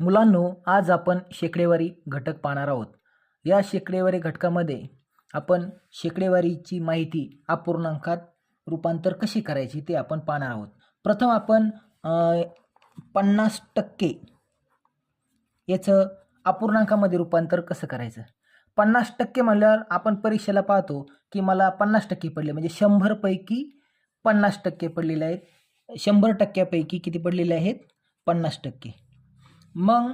मुलांनो आज आपण शेकडेवारी घटक पाहणार आहोत. या शेकडेवारी घटकामध्ये आपण शेकडेवारीची माहिती अपूर्णांकात रूपांतर कशी करायची ते आपण पाहणार आहोत. प्रथम आपण पन्नास टक्के याचं अपूर्णांकामध्ये रूपांतर कसं करायचं? पन्नास टक्के म्हणल्यावर आपण परीक्षेला पाहतो की मला पन्नास टक्के पडले म्हणजे शंभरपैकी पन्नास टक्के पडलेले आहेत. शंभर टक्क्यापैकी किती पडलेले आहेत? पन्नास टक्के. मग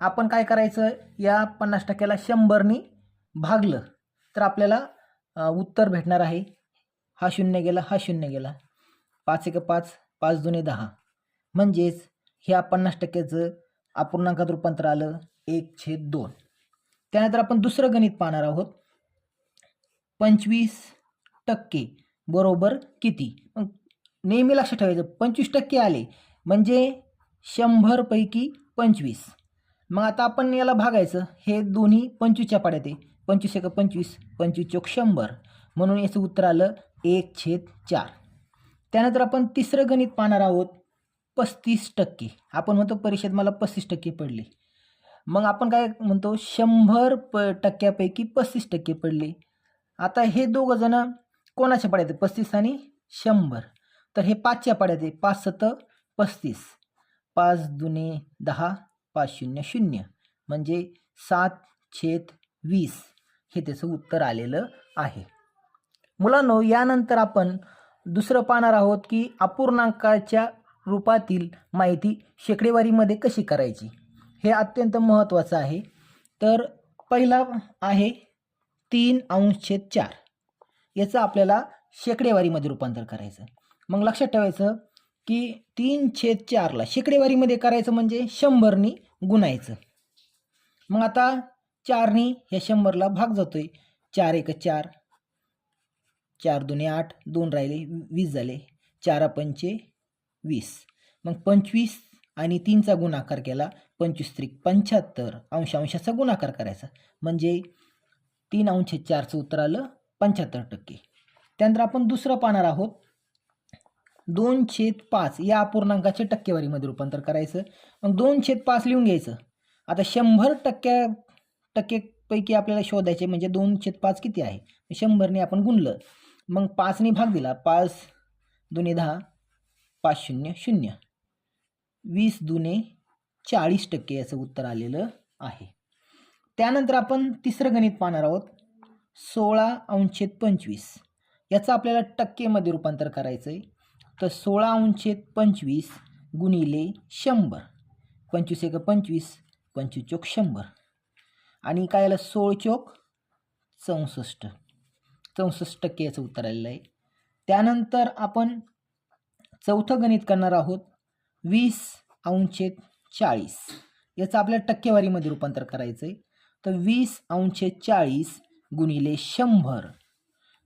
आपण काय करायचं? या पन्नास टक्क्याला शंभरनी भागलं तर आपल्याला उत्तर भेटणार आहे. हा शून्य गेला हा शून्य गेला. पाच एक पाच पाच दोन्ही दहा. म्हणजेच ह्या पन्नास टक्क्याचं अपूर्णांकात रूपांतर आलं एक छेद दोन. त्यानंतर आपण दुसरं गणित पाहणार आहोत. पंचवीस टक्के बरोबर किती? मग नेहमी लक्षात ठेवायचं पंचवीस टक्के आले. म्हणजे शंभरपैकी पंचवीस. मग आता आपण याला भागायचं. हे दोन्ही पंचवीसच्या पाड्यात आहे. पंचवीस एक पंचवीस पंचवीस चौक शंभर. म्हणून याचं उत्तर आलं एक छेद चार. त्यानंतर आपण तिसरं गणित पाहणार आहोत. पस्तीस टक्के. आपण म्हणतो परीक्षेत मला पस्तीस टक्के पडले. मग आपण काय म्हणतो? शंभर प टक्क्यापैकी पस्तीस टक्के पडले. आता हे दोघं जण कोणाच्या पाड्यात आहे पस्तीस आणि शंभर. तर हे पाचच्या पाड्यात आहे. पाच सत पस्तीस. पाच दुने दहा पाच शून्य शून्य म्हणजे सात छेद वीस हे त्याचं उत्तर आलेलं आहे. मुलांनो यानंतर आपण दुसरं पाहणार आहोत की अपूर्णांकाच्या रूपातील माहिती शेकडेवारीमध्ये कशी करायची? हे अत्यंत महत्त्वाचं आहे. तर पहिला आहे तीन अंश छेद चार. याचं आपल्याला शेकडेवारीमध्ये रूपांतर करायचं. मग लक्षात ठेवायचं की तीन छेद चारला शेकडेवारीमध्ये करायचं म्हणजे शंभरनी गुणायचं. मग आता चारनी ह्या शंभरला भाग जातोय. चार एक चार. चार दोन्ही आठ दोन राहिले वीस झाले. चार पंचे वीस. मग पंचवीस आणि तीनचा गुणाकार केला. पंचवीस त्रिक पंच्याहत्तर. अंश अंशाचा गुणाकार करायचा. म्हणजे तीन अंश चारचं उत्तर आलं पंच्याहत्तर टक्के. त्यानंतर आपण दुसरं पाहणार आहोत. दोन छेद पाच या अपूर्णांकाचे टक्केवारीमध्ये रूपांतर करायचं. मग दोन छेद पाच लिहून घ्यायचं. आता शंभर टक्क्या टक्केपैकी आपल्याला शोधायचे म्हणजे दोन छेद पाच किती आहे? शंभरने आपण गुणलं. मग पाचने भाग दिला. पाच दुने दहा पाच शून्य शून्य. वीस दुने चाळीस टक्के याचं उत्तर आलेलं आहे. त्यानंतर आपण तिसरं गणित पाहणार आहोत. सोळा अंशेद पंचवीस. याचं आपल्याला टक्केमध्ये रूपांतर करायचं आहे तर सोळा अंशेत पंचवीस गुणिले शंभर. पंचवीस एक पंचवीस पंचवीस चोक शंभर. आणि काय आलं? सोळ चोक चौसष्ट. चौसष्ट टक्के याचं उत्तर आलेलं आहे. त्यानंतर आपण चौथं गणित करणार आहोत. वीस अंशेद चाळीस. याचं आपल्या टक्केवारीमध्ये रूपांतर करायचं आहे. तर वीस अंशेद चाळीस गुणिले शंभर.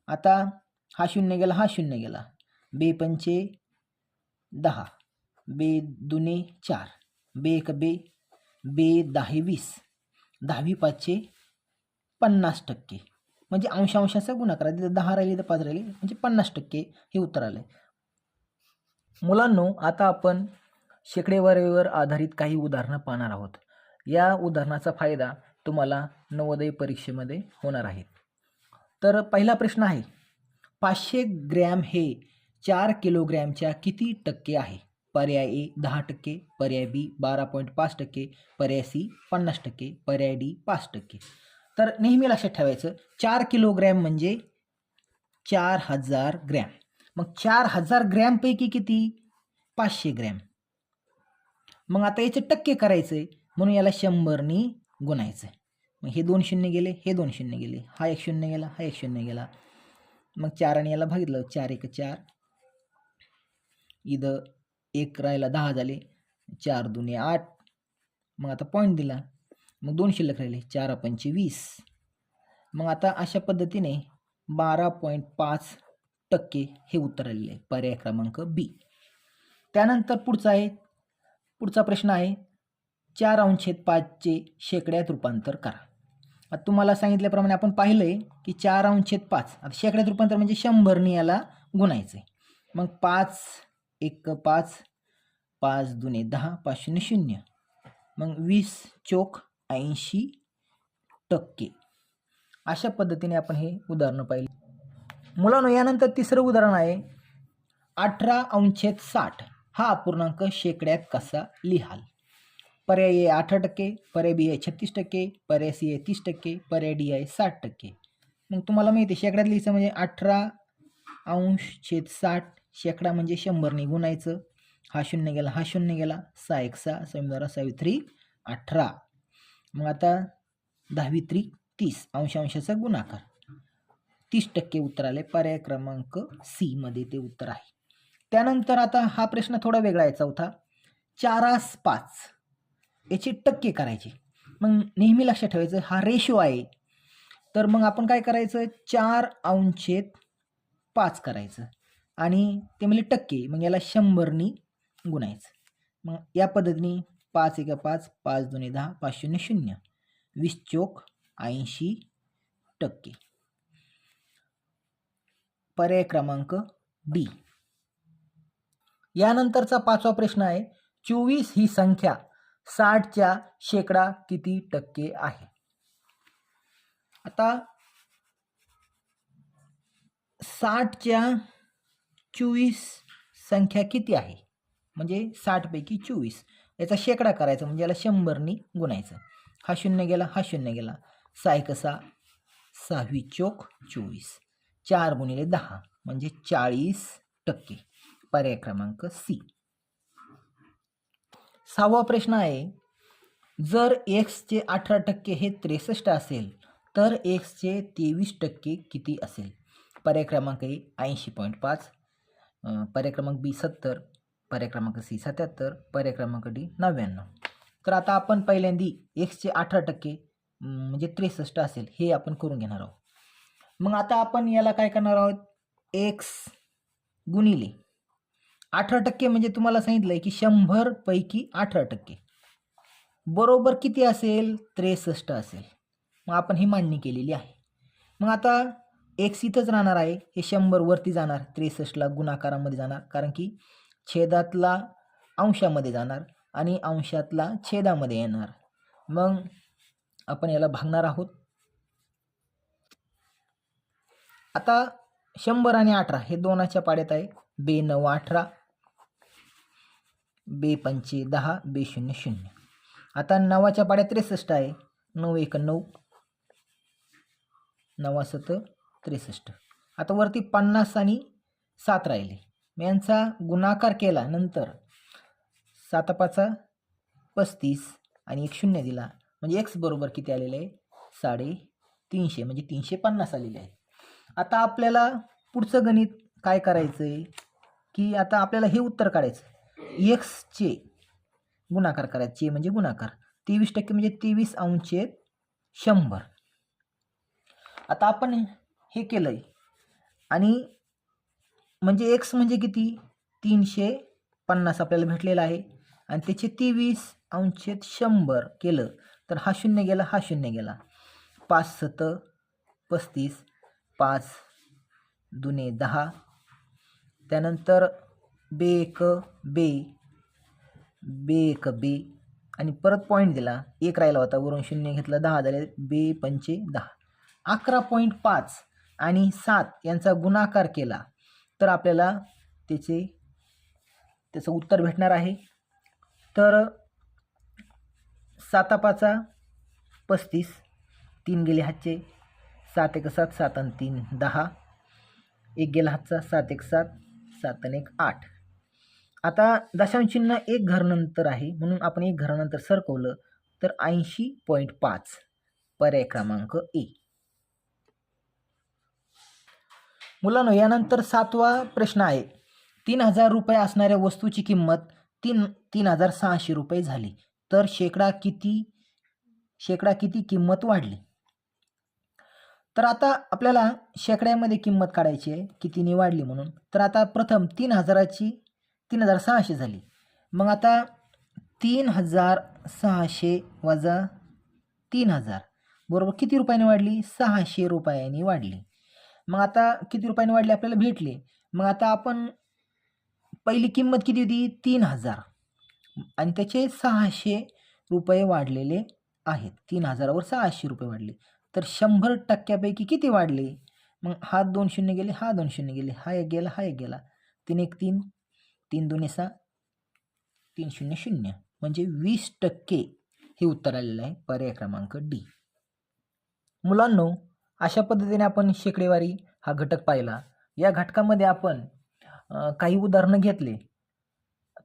आता हा शून्य गेला हा शून्य गेला. बे पंचे दहा बे दुने चार बे एक बे बे दहा वीस दहावी पाचशे पन्नास टक्के. म्हणजे अंश अंशाचा गुणाकार तिथं दहा राहिले तर पाच राहिले. म्हणजे पन्नास टक्के हे उत्तर आलं मुलांनो आता आपण शेकडेवारीवर आधारित काही उदाहरणं पाहणार आहोत. या उदाहरणाचा फायदा तुम्हाला नवोदय परीक्षेमध्ये होणार आहे. तर पहिला प्रश्न आहे पाचशे ग्रॅम हे चार किलोग्रॅमच्या किती टक्के आहे? पर्याय ए दहा टक्के पर्याय बी बारा पॉईंट पाच टक्के पर्याय सी पन्नास टक्के पर्याय डी पाच टक्के. तर नेहमी लक्षात ठेवायचं चार किलोग्रॅम म्हणजे चार हजार ग्रॅम. मग चार हजार ग्रॅमपैकी किती? पाचशे ग्रॅम. मग आता याचे टक्के करायचं आहे म्हणून याला शंभरनी गुणायचं. आहे मग हे दोन शून्य गेले हे दोन शून्य गेले हा एक शून्य गेला हा एक शून्य गेला. मग चार आणि याला भागितलं चार एक चार. इथं एक राहिला दहा झाले चार दुने आठ. मग आता पॉईंट दिला. मग दोन शिल्लक राहिले चार पंचे वीस. मग आता अशा पद्धतीने बारा पॉईंट पाच टक्के हे उत्तर आलेले आहे पर्याय क्रमांक बी त्यानंतर पुढचा आहे पुढचा प्रश्न आहे चार अंशेत पाचचे शेकड्यात रूपांतर करा. आता तुम्हाला सांगितल्याप्रमाणे आपण पाहिलं आहे की चार अंशेत पाच आता शेकड्यात रूपांतर म्हणजे शंभरनी याला गुणायचं आहे मग पाच एक पाच पाच दुने दहा पाच शून्य शून्य. मग वीस चोक ऐंशी टक्के. अशा पद्धतीने आपण हे उदाहरणं पाहिली. मुलांनो यानंतर तिसरं उदाहरण आहे अठरा अंशेत साठ. हा अपूर्णांक शेकड्यात कसा लिहाल? पर्याय ए अठरा टक्के पर्याय बी आहे छत्तीस टक्के पर्याय सी आहे तीस टक्के पर्याय डी आहे साठ टक्के. मग तुम्हाला माहिती आहे शेकड्यात लिहायचं म्हणजे अठरा अंश छेद साठ शेकडा म्हणजे शंभरने गुणायचं हा शून्य गेला हा शून्य गेला. सहा एक सहा समिधारा सावित्री अठरा. मग आता दहावी त्री तीस अंशांशाचा गुणाकार. तीस टक्के उत्तर आले. पर्याय क्रमांक सी मध्ये ते उत्तर आहे. त्यानंतर आता हा प्रश्न थोडा वेगळा आहे चौथा चारास पाच. याचे टक्के करायचे. मग नेहमी लक्षात ठेवायचं हा रेशो आहे. तर मग आपण काय करायचं? चार अंशेत पाच करायचं. आणि ते म्हणजे टक्के. मग याला शंभरनी गुणायचं. मग या पद्धतीने पाच एका पाच पाच दोन्ही दहा पाच शून्य शून्य. वीस चोक ऐंशी टक्के. पर्याय क्रमांक डी. यानंतरचा पाचवा प्रश्न आहे चोवीस ही संख्या साठच्या शेकडा किती टक्के आहे? आता साठच्या चोवीस संख्या किती आहे? म्हणजे साठपैकी चोवीस. याचा शेकडा करायचा म्हणजे याला शंभरनी गुणायचं. हा शून्य गेला हा शून्य गेला. सहा सहावी चोक चोवीस. चार गुणिले दहा म्हणजे चाळीस टक्के. पर्याय क्रमांक सी. सहावा प्रश्न आहे जर एक्सचे अठरा टक्के हे त्रेसष्ट असेल तर एक्सचे तेवीस टक्के किती असेल? पर्याय क्रमांक ऐंशी पॉईंट पाच पर्याय क्रमांक बी सत्तर पर्याय क्रमांक सी सत्याहत्तर पर्याय क्रमांक डी नव्याण्णव. तर आता आपण पहिल्यांदी एक्सचे अठरा टक्के म्हणजे त्रेसष्ट असेल हे आपण करून घेणार आहोत. मग आता आपण याला काय करणार आहोत? एक्स गुणिले अठरा टक्के म्हणजे तुम्हाला सांगितलं आहे की शंभर पैकी अठरा टक्के. बरोबर किती असेल? त्रेसष्ट असेल. मग आपण ही मांडणी केलेली आहे. मग आता एक्स इथंच राहणार आहे हे शंभर वरती जाणार त्रेसष्टला गुणाकारामध्ये जाणार कारण की छेदातला अंशामध्ये जाणार आणि अंशातला छेदामध्ये येणार. मग आपण याला भागणार आहोत. आता शंभर आणि अठरा हे दोनाच्या पाड्यात आहे. बे नऊ अठरा. बे पंचे दहा. बे शून्य शून्य. आता नवाच्या पाड्यात त्रेसष्ट आहे. नऊ एक नऊ. नवा सत त्रेसष्ट. आता वरती पन्नास आणि सात राहिले. मग यांचा गुणाकार केला नंतर साता पाचा पस्तीस आणि एक शून्य दिला. म्हणजे एक्स बरोबर किती आलेलं आहे? साडे तीनशे म्हणजे तीनशे पन्नास आलेले आहे आता आपल्याला पुढचं गणित काय करायचं आहे की आता आपल्याला हे उत्तर काढायचं एक्सचे गुणाकार करायचे म्हणजे गुणाकार. तेवीस टक्के म्हणजे तेवीस अंशे शंभर. आता आपण हे केलं आहे आणि म्हणजे एक्स म्हणजे किती? तीनशे पन्नास आपल्याला भेटलेला आहे. आणि त्याचे तेवीस अंशेत शंभर केलं. तर हा शून्य गेला हा शून्य गेला. पाच सत पस्तीस पाच दुने दहा. त्यानंतर बे एक बे. बे एक बे. आणि परत पॉईंट दिला. एक राहिला होता. वरून शून्य घेतलं दहा झाले. बे पंचे दहा. अकरा पॉईंट पाच. आणि सात यांचा गुणाकार केला तर आपल्याला त्याचे त्याचं उत्तर भेटणार आहे. तर सातापाचा पस्तीस तीन गेले हातचे सात एक सात सात आणि तीन दहा एक गेला हातचा सात एक सात सात आणि एक आठ. आता दशांश चिन्ह एक घरानंतर आहे म्हणून आपण एक घरानंतर सरकवलं तर ऐंशी पॉईंट पाच पर्याय क्रमांक ए. मुलांनो यानंतर सातवा प्रश्न आहे. तीन हजार रुपये असणाऱ्या वस्तूची किंमत तीन तीन हजार सहाशे रुपये झाली. तर शेकडा किती शेकडा किती किंमत वाढली? तर आता आपल्याला शेकड्यामध्ये किंमत काढायची आहे कितीने वाढली म्हणून. तर आता प्रथम तीन हजाराची तीन हजार सहाशे झाली. मग आता तीन हजार सहाशे वजा तीन हजार. बरोबर किती रुपयाने वाढली? सहाशे रुपयांनी वाढली. मग आता किती रुपयाने वाढले आपल्याला भेटले? मग आता आपण पहिली किंमत किती होती? तीन हजार. आणि त्याचे सहाशे रुपये वाढलेले आहेत. तीन हजारावर सहाशे रुपये वाढले. तर शंभर टक्क्यापैकी किती वाढले? मग हा दोन शून्य गेले हा दोन शून्य गेले हा एक गेला हा एक गेला. तीन एक तीन तीन दोन सहा तीन शून्य शून्य. म्हणजे वीस टक्के हे उत्तर आलेलं आहे पर्याय क्रमांक डी. मुलांनो अशा पद्धतीने आपण शेकडेवारी हा घटक पाहिला. या घटकामध्ये आपण काही उदाहरणं घेतले.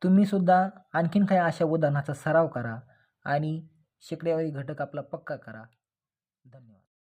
तुम्ही सुद्धा आणखीन काही अशा उदाहरणाचा सराव करा आणि शेकडेवारी घटक आपला पक्का करा. धन्यवाद.